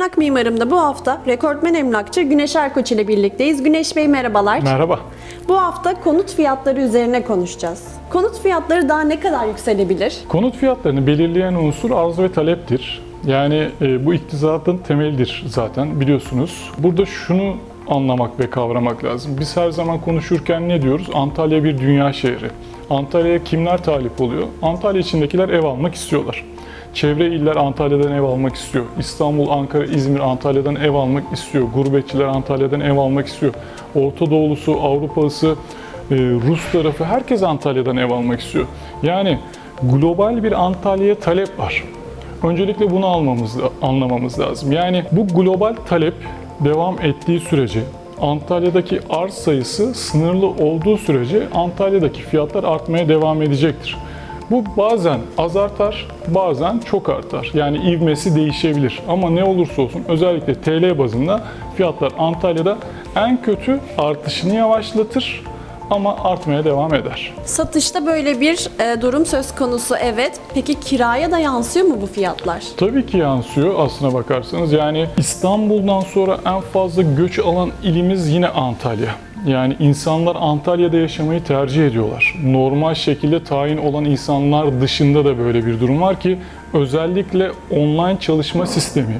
Emlak Mimarım'da bu hafta rekortmen emlakçı Güneş Erkoç ile birlikteyiz. Güneş Bey merhabalar. Merhaba. Bu hafta konut fiyatları üzerine konuşacağız. Konut fiyatları daha ne kadar yükselebilir? Konut fiyatlarını belirleyen unsur arz ve taleptir. Yani e, bu iktisadın temelidir zaten biliyorsunuz. Burada şunu anlamak ve kavramak lazım. Biz her zaman konuşurken ne diyoruz? Antalya bir dünya şehri. Antalya'ya kimler talip oluyor? Antalya içindekiler ev almak istiyorlar. Çevre iller Antalya'dan ev almak istiyor. İstanbul, Ankara, İzmir Antalya'dan ev almak istiyor. Gurbetçiler Antalya'dan ev almak istiyor. Orta Doğulusu, Avrupa'sı, e, Rus tarafı herkes Antalya'dan ev almak istiyor. Yani global bir Antalya'ya talep var. Öncelikle bunu almamız, anlamamız lazım. Yani bu global talep devam ettiği sürece Antalya'daki arz sayısı sınırlı olduğu sürece Antalya'daki fiyatlar artmaya devam edecektir. Bu bazen az artar, bazen çok artar. Yani ivmesi değişebilir. Ama ne olursa olsun özellikle TL bazında fiyatlar Antalya'da en kötü artışını yavaşlatır ama artmaya devam eder. Satışta böyle bir e, durum söz konusu evet. Peki kiraya da yansıyor mu bu fiyatlar? Tabii ki yansıyor aslına bakarsanız. Yani İstanbul'dan sonra en fazla göç alan ilimiz yine Antalya. Yani insanlar Antalya'da yaşamayı tercih ediyorlar. Normal şekilde tayin olan insanlar dışında da böyle bir durum var ki özellikle online çalışma sistemi,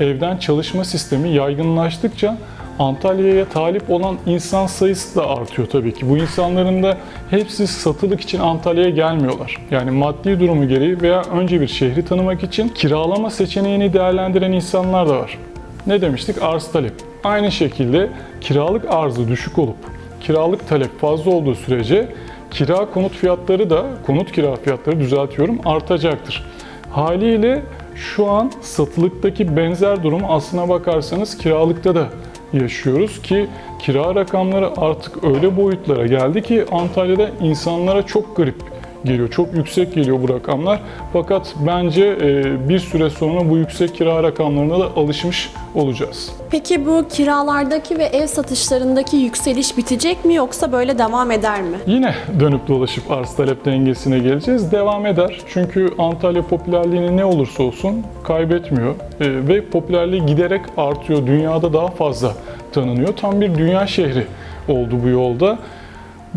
evden çalışma sistemi yaygınlaştıkça Antalya'ya talip olan insan sayısı da artıyor tabii ki. Bu insanların da hepsi satılık için Antalya'ya gelmiyorlar. Yani maddi durumu gereği veya önce bir şehri tanımak için kiralama seçeneğini değerlendiren insanlar da var. Ne demiştik? Arz talep. Aynı şekilde kiralık arzı düşük olup kiralık talep fazla olduğu sürece kira konut fiyatları da konut kira fiyatları düzeltiyorum artacaktır. Haliyle şu an satılıktaki benzer durumu aslına bakarsanız kiralıkta da yaşıyoruz ki kira rakamları artık öyle boyutlara geldi ki Antalya'da insanlara çok garip geliyor. Çok yüksek geliyor bu rakamlar. Fakat bence e, bir süre sonra bu yüksek kira rakamlarına da alışmış olacağız. Peki bu kiralardaki ve ev satışlarındaki yükseliş bitecek mi yoksa böyle devam eder mi? Yine dönüp dolaşıp arz talep dengesine geleceğiz. Devam eder. Çünkü Antalya popülerliğini ne olursa olsun kaybetmiyor. E, ve popülerliği giderek artıyor. Dünyada daha fazla tanınıyor. Tam bir dünya şehri oldu bu yolda.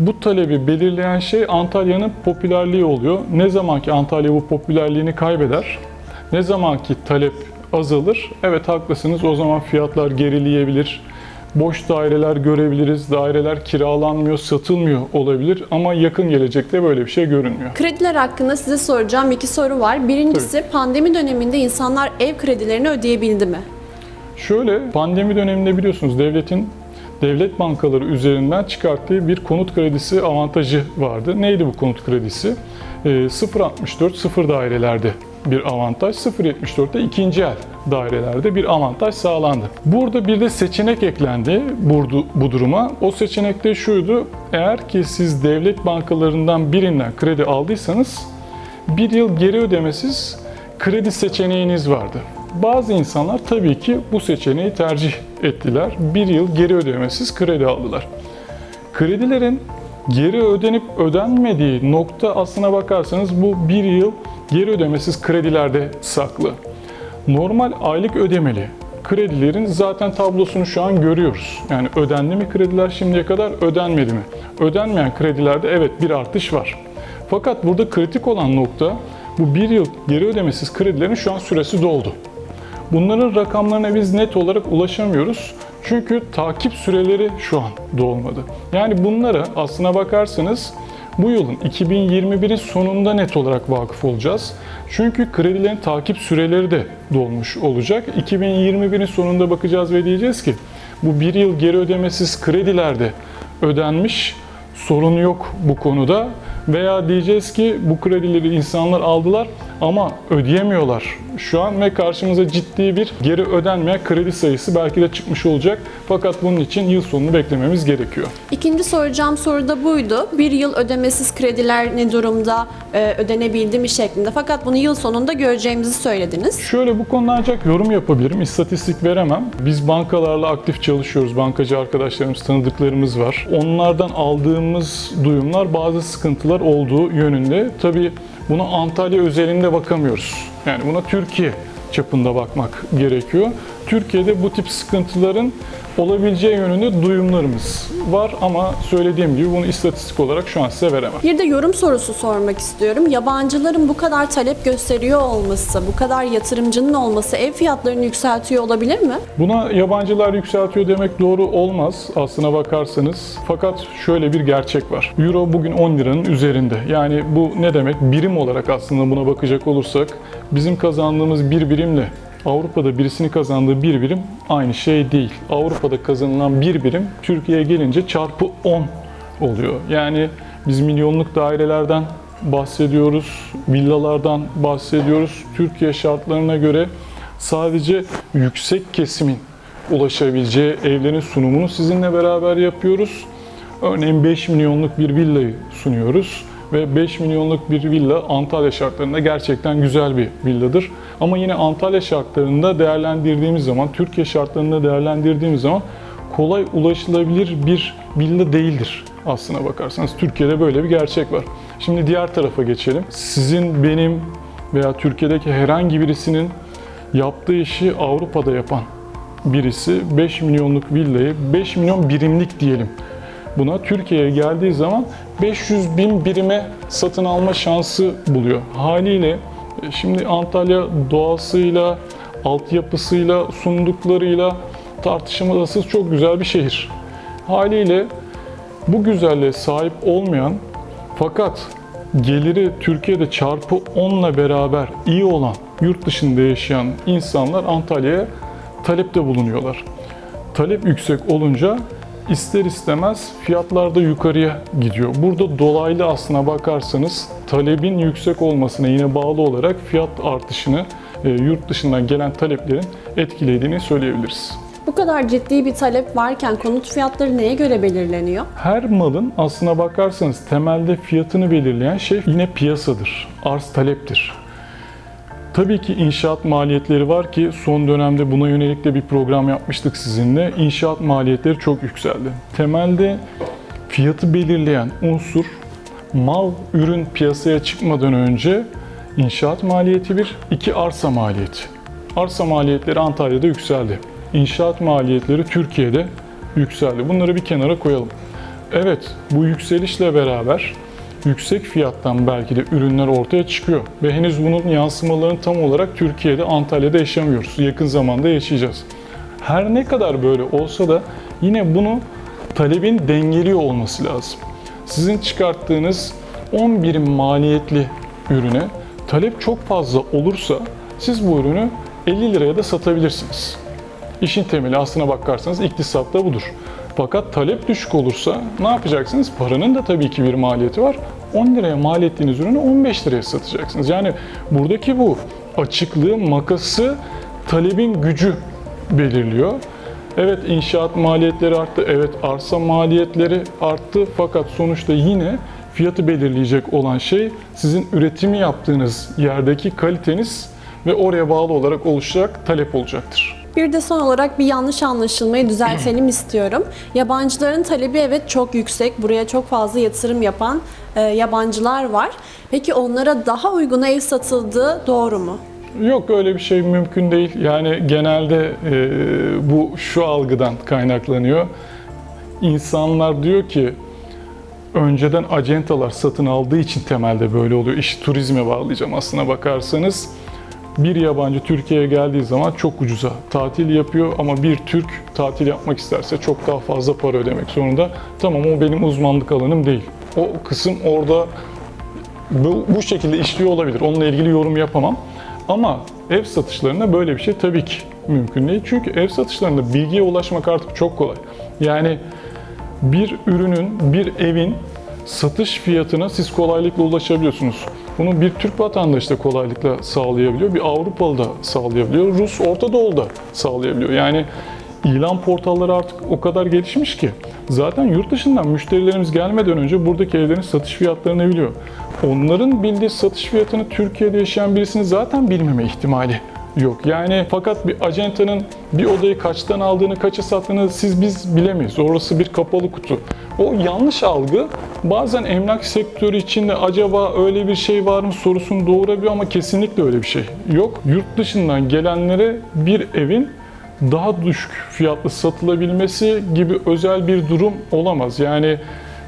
Bu talebi belirleyen şey Antalya'nın popülerliği oluyor. Ne zaman ki Antalya bu popülerliğini kaybeder, ne zaman ki talep azalır, evet haklısınız o zaman fiyatlar gerileyebilir. Boş daireler görebiliriz, daireler kiralanmıyor, satılmıyor olabilir ama yakın gelecekte böyle bir şey görünmüyor. Krediler hakkında size soracağım iki soru var. Birincisi pandemi döneminde insanlar ev kredilerini ödeyebildi mi? Şöyle pandemi döneminde biliyorsunuz devletin devlet bankaları üzerinden çıkarttığı bir konut kredisi avantajı vardı. Neydi bu konut kredisi? Ee, 0.64 sıfır dairelerde bir avantaj, 0.74'te ikinci el dairelerde bir avantaj sağlandı. Burada bir de seçenek eklendi bu, bu duruma. O seçenek de şuydu. Eğer ki siz devlet bankalarından birinden kredi aldıysanız bir yıl geri ödemesiz kredi seçeneğiniz vardı. Bazı insanlar tabii ki bu seçeneği tercih ettiler. Bir yıl geri ödemesiz kredi aldılar. Kredilerin geri ödenip ödenmediği nokta aslına bakarsanız bu bir yıl geri ödemesiz kredilerde saklı. Normal aylık ödemeli kredilerin zaten tablosunu şu an görüyoruz. Yani ödendi mi krediler şimdiye kadar ödenmedi mi? Ödenmeyen kredilerde evet bir artış var. Fakat burada kritik olan nokta bu bir yıl geri ödemesiz kredilerin şu an süresi doldu. Bunların rakamlarına biz net olarak ulaşamıyoruz. Çünkü takip süreleri şu an dolmadı. Yani bunlara aslına bakarsanız bu yılın 2021'in sonunda net olarak vakıf olacağız. Çünkü kredilerin takip süreleri de dolmuş olacak. 2021'in sonunda bakacağız ve diyeceğiz ki bu bir yıl geri ödemesiz kredilerde ödenmiş sorun yok bu konuda veya diyeceğiz ki bu kredileri insanlar aldılar ama ödeyemiyorlar şu an ve karşımıza ciddi bir geri ödenmeyen kredi sayısı belki de çıkmış olacak. Fakat bunun için yıl sonunu beklememiz gerekiyor. İkinci soracağım soru da buydu. Bir yıl ödemesiz krediler ne durumda, e, ödenebildi mi şeklinde. Fakat bunu yıl sonunda göreceğimizi söylediniz. Şöyle bu konuda ancak yorum yapabilirim. İstatistik veremem. Biz bankalarla aktif çalışıyoruz. Bankacı arkadaşlarımız, tanıdıklarımız var. Onlardan aldığımız duyumlar bazı sıkıntılar olduğu yönünde. Tabii buna Antalya özelinde bakamıyoruz. Yani buna Türkiye çapında bakmak gerekiyor. Türkiye'de bu tip sıkıntıların olabileceği yönünde duyumlarımız var ama söylediğim gibi bunu istatistik olarak şu an size veremem. Bir de yorum sorusu sormak istiyorum. Yabancıların bu kadar talep gösteriyor olması, bu kadar yatırımcının olması ev fiyatlarını yükseltiyor olabilir mi? Buna yabancılar yükseltiyor demek doğru olmaz aslına bakarsanız. Fakat şöyle bir gerçek var. Euro bugün 10 liranın üzerinde. Yani bu ne demek? Birim olarak aslında buna bakacak olursak bizim kazandığımız bir birimle Avrupa'da birisinin kazandığı bir birim aynı şey değil. Avrupa'da kazanılan bir birim Türkiye'ye gelince çarpı 10 oluyor. Yani biz milyonluk dairelerden bahsediyoruz, villalardan bahsediyoruz. Türkiye şartlarına göre sadece yüksek kesimin ulaşabileceği evlerin sunumunu sizinle beraber yapıyoruz. Örneğin 5 milyonluk bir villayı sunuyoruz ve 5 milyonluk bir villa Antalya şartlarında gerçekten güzel bir villadır. Ama yine Antalya şartlarında değerlendirdiğimiz zaman, Türkiye şartlarında değerlendirdiğimiz zaman kolay ulaşılabilir bir villa değildir aslına bakarsanız. Türkiye'de böyle bir gerçek var. Şimdi diğer tarafa geçelim. Sizin, benim veya Türkiye'deki herhangi birisinin yaptığı işi Avrupa'da yapan birisi 5 milyonluk villayı 5 milyon birimlik diyelim buna Türkiye'ye geldiği zaman 500 bin birime satın alma şansı buluyor. Haliyle e, şimdi Antalya doğasıyla, altyapısıyla, sunduklarıyla tartışmasız çok güzel bir şehir. Haliyle bu güzelliğe sahip olmayan fakat geliri Türkiye'de çarpı 10 ile beraber iyi olan yurt dışında yaşayan insanlar Antalya'ya talepte bulunuyorlar. Talep yüksek olunca ister istemez fiyatlar da yukarıya gidiyor. Burada dolaylı aslına bakarsanız talebin yüksek olmasına yine bağlı olarak fiyat artışını e, yurt dışından gelen taleplerin etkilediğini söyleyebiliriz. Bu kadar ciddi bir talep varken konut fiyatları neye göre belirleniyor? Her malın aslına bakarsanız temelde fiyatını belirleyen şey yine piyasadır, arz taleptir. Tabii ki inşaat maliyetleri var ki son dönemde buna yönelik de bir program yapmıştık sizinle. İnşaat maliyetleri çok yükseldi. Temelde fiyatı belirleyen unsur mal, ürün piyasaya çıkmadan önce inşaat maliyeti bir, iki arsa maliyeti. Arsa maliyetleri Antalya'da yükseldi. İnşaat maliyetleri Türkiye'de yükseldi. Bunları bir kenara koyalım. Evet, bu yükselişle beraber yüksek fiyattan belki de ürünler ortaya çıkıyor. Ve henüz bunun yansımalarını tam olarak Türkiye'de, Antalya'da yaşamıyoruz. Yakın zamanda yaşayacağız. Her ne kadar böyle olsa da yine bunu talebin dengeliyor olması lazım. Sizin çıkarttığınız 10 birim maliyetli ürüne talep çok fazla olursa siz bu ürünü 50 liraya da satabilirsiniz. İşin temeli aslına bakarsanız iktisat da budur. Fakat talep düşük olursa ne yapacaksınız? Paranın da tabii ki bir maliyeti var. 10 liraya mal ettiğiniz ürünü 15 liraya satacaksınız. Yani buradaki bu açıklığı, makası talebin gücü belirliyor. Evet inşaat maliyetleri arttı, evet arsa maliyetleri arttı fakat sonuçta yine fiyatı belirleyecek olan şey sizin üretimi yaptığınız yerdeki kaliteniz ve oraya bağlı olarak oluşacak talep olacaktır. Bir de son olarak bir yanlış anlaşılmayı düzeltelim istiyorum. Yabancıların talebi evet çok yüksek. Buraya çok fazla yatırım yapan e, yabancılar var. Peki onlara daha uyguna ev satıldığı doğru mu? Yok öyle bir şey mümkün değil. Yani genelde e, bu şu algıdan kaynaklanıyor. İnsanlar diyor ki önceden acentalar satın aldığı için temelde böyle oluyor. İşi turizme bağlayacağım aslına bakarsanız. Bir yabancı Türkiye'ye geldiği zaman çok ucuza tatil yapıyor ama bir Türk tatil yapmak isterse çok daha fazla para ödemek zorunda. Tamam o benim uzmanlık alanım değil. O kısım orada bu, bu şekilde işliyor olabilir. Onunla ilgili yorum yapamam. Ama ev satışlarında böyle bir şey tabii ki mümkün değil. Çünkü ev satışlarında bilgiye ulaşmak artık çok kolay. Yani bir ürünün, bir evin satış fiyatına siz kolaylıkla ulaşabiliyorsunuz. Bunu bir Türk vatandaşı da kolaylıkla sağlayabiliyor, bir Avrupalı da sağlayabiliyor, Rus Orta Doğu da sağlayabiliyor. Yani ilan portalları artık o kadar gelişmiş ki zaten yurt dışından müşterilerimiz gelmeden önce buradaki evlerin satış fiyatlarını biliyor. Onların bildiği satış fiyatını Türkiye'de yaşayan birisinin zaten bilmeme ihtimali yok. Yani fakat bir acentanın bir odayı kaçtan aldığını, kaça sattığını siz biz bilemeyiz. Orası bir kapalı kutu. O yanlış algı bazen emlak sektörü içinde acaba öyle bir şey var mı sorusunu doğurabiliyor ama kesinlikle öyle bir şey yok. Yurt dışından gelenlere bir evin daha düşük fiyatlı satılabilmesi gibi özel bir durum olamaz. Yani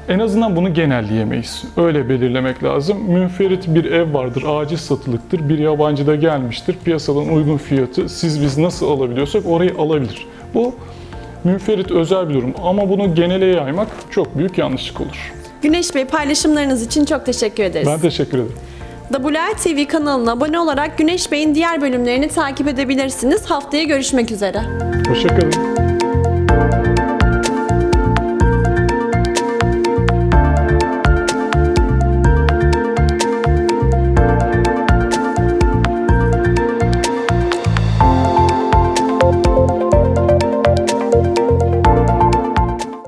en azından bunu genelleyemeyiz. Öyle belirlemek lazım. Münferit bir ev vardır, acil satılıktır. Bir yabancı da gelmiştir. Piyasadan uygun fiyatı siz biz nasıl alabiliyorsak orayı alabilir. Bu münferit özel bir durum ama bunu genele yaymak çok büyük yanlışlık olur. Güneş Bey paylaşımlarınız için çok teşekkür ederiz. Ben teşekkür ederim. WR TV kanalına abone olarak Güneş Bey'in diğer bölümlerini takip edebilirsiniz. Haftaya görüşmek üzere. Hoşçakalın.